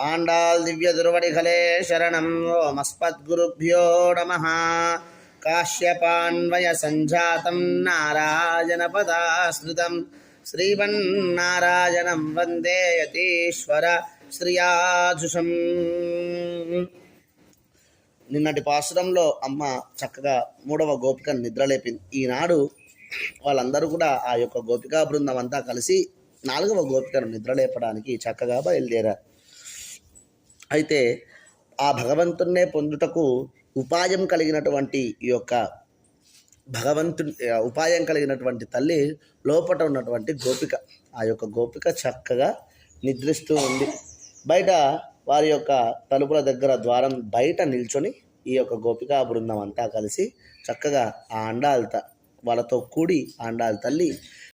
ఆండాల్ దివ్య దుర్వడిఖలే శరణం ఓమస్మద్గురుభ్యో నమ కాశ్యపాన్వయ సంజాతం నారాయణ పదాశ్రుతం శ్రీమన్నారాయణం వందే యతీశ్వర శ్రియాజుషం నిన్నటి పాసురంలో అమ్మ చక్కగా మూడవ గోపికను నిద్రలేపింది. ఈనాడు వాళ్ళందరూ కూడా ఆ యొక్క గోపికా బృందం అంతా కలిసి నాలుగవ గోపికను నిద్రలేపడానికి చక్కగా బయలుదేరారు. అయితే ఆ భగవంతున్నే పొందుటకు ఉపాయం కలిగినటువంటి ఈ యొక్క భగవంతు ఉపాయం కలిగినటువంటి తల్లి లోపట ఉన్నటువంటి గోపిక. ఆ యొక్క గోపిక చక్కగా నిద్రిస్తూ ఉంది. బయట వారి యొక్క తలుపుల దగ్గర ద్వారం బయట నిల్చొని ఈ యొక్క గోపిక బృందం అంతా కలిసి చక్కగా ఆ అండాల వాళ్ళతో కూడి ఆ అండాల తల్లి